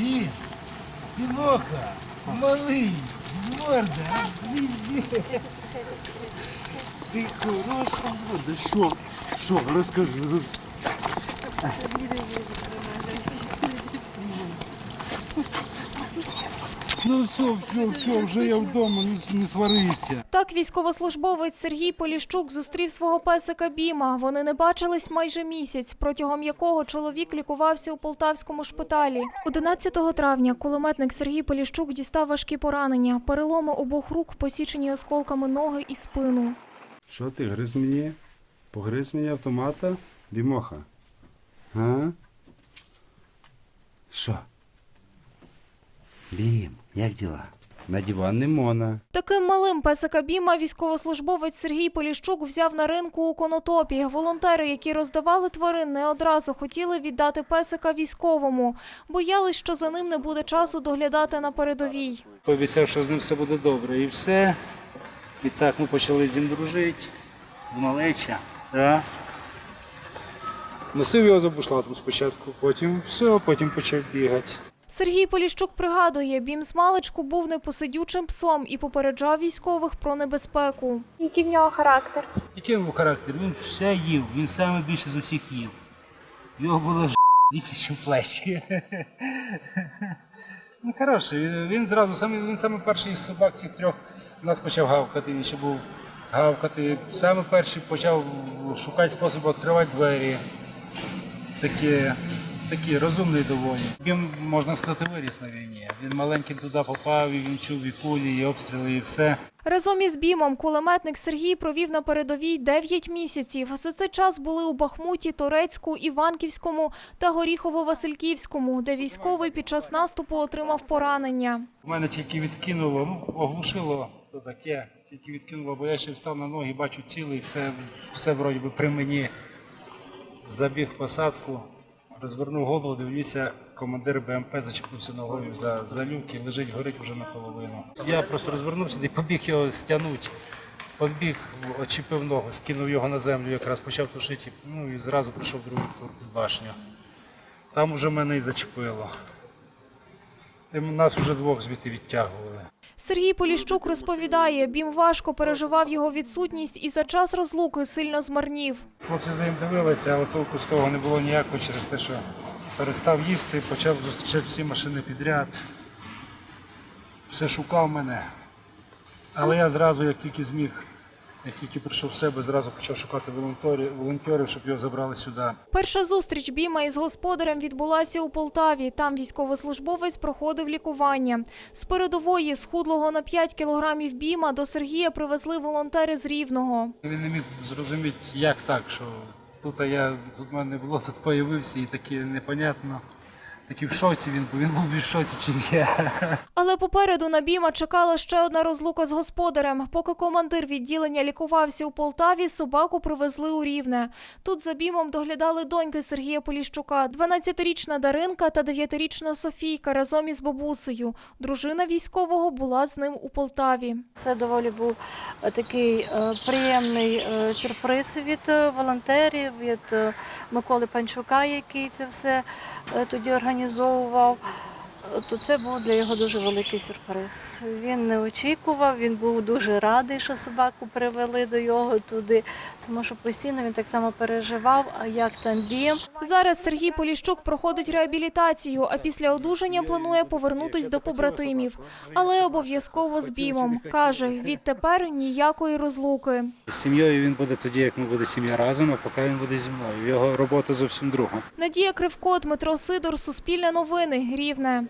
Він, піноха, малий, морда. Ти хороша морда. Що? Що, розкажи. Ну все, все, все, вже я вдома, не, не сварися. Так військовослужбовець Сергій Поліщук зустрів свого песика Біма. Вони не бачились майже місяць, протягом якого чоловік лікувався у полтавському шпиталі. 11 травня кулеметник Сергій Поліщук дістав важкі поранення, переломи обох рук, посічені осколками ноги і спину. Що ти гриз мені? Погриз мені автомата? Бімоха. А? Що? Бім, як діла? На диван не мона. Таким малим песика Біма військовослужбовець Сергій Поліщук взяв на ринку у Конотопі. Волонтери, які роздавали тварин, не одразу хотіли віддати песика військовому. Боялись, що за ним не буде часу доглядати на передовій. Пообіцяв, що з ним все буде добре. І все. І так ми почали з ним дружити. З малеча. Да? Носив його за бушлатом спочатку, потім все, потім почав бігати. Сергій Поліщук пригадує, Бім з маличку був непосидючим псом і попереджав військових про небезпеку. Який в нього характер? Який був характер? Він все їв, він саме більше з усіх їв. Його було ж більше, ніж плечі. Ну, хороший, він- він зразу, саме, він саме перший із собак цих трьох у нас почав гавкати, він ще був гавкати. Саме перший почав шукати спосіб відкривати двері. Такі, такі розумний доволі. Він, можна сказати, виріс на війні. Він маленьким туди попав, і він чув і кулі, і обстріли, і все. Разом із Бімом кулеметник Сергій провів на передовій 9 місяців. За цей час були у Бахмуті, Торецьку, Іванківському та Горіхово-Васильківському, де військовий під час наступу отримав поранення. У мене тільки відкинуло, ну, оглушило то таке, тільки відкинуло, бо я ще встав на ноги, бачу цілий, все, все вроді би при мені. Забіг в посадку, розвернув голову, дивлюся, командир БМП зачепився ногою за, за люк лежить, горить вже наполовину. Я просто розвернувся і побіг його стягнути. Подбіг, очіпив ногу, скинув його на землю, якраз почав тушити, ну і зразу прийшов другий тур під башню. Там вже мене і зачепило. Нас вже двох звідти відтягували. Сергій Поліщук розповідає, Бім важко переживав його відсутність і за час розлуки сильно змарнів. Хлопці за ним дивилися, але толку з того не було ніякого через те, що перестав їсти, почав зустрічати всі машини підряд. Все шукав мене. Але я зразу, як тільки зміг, як тільки прийшов в себе, зразу почав шукати волонтерів, волонтерів щоб його забрали сюди. Перша зустріч Біма із господарем відбулася у Полтаві. Там військовослужбовець проходив лікування. З передової схудлого на 5 кілограмів Біма до Сергія привезли волонтери з Рівного. Він не міг зрозуміти, як так, що тут я тут мене не було, тут появився і таке непонятно. Такий в шоці він, був, він був більш в шоці, ніж я. Але попереду на Біма чекала ще одна розлука з господарем. Поки командир відділення лікувався у Полтаві, собаку привезли у Рівне. Тут за Бімом доглядали доньки Сергія Поліщука, 12-річна Даринка та 9-річна Софійка разом із бабусею. Дружина військового була з ним у Полтаві. Це доволі був е, такий е, приємний е, сюрприз від волонтерів, від Миколи Панчука, який це все тоді організовував. То це був для його дуже великий сюрприз. Він не очікував, він був дуже радий, що собаку привели до його туди, тому що постійно він так само переживав, а як там бім. Зараз Сергій Поліщук проходить реабілітацію, а після одужання планує повернутись до побратимів. Але обов'язково з Бімом. Каже, відтепер ніякої розлуки. З сім'єю він буде тоді, як ми буде сім'я разом, а поки він буде зі мною. Його робота зовсім друга. Надія Кривко, Дмитро Сидор, Суспільне новини, Рівне.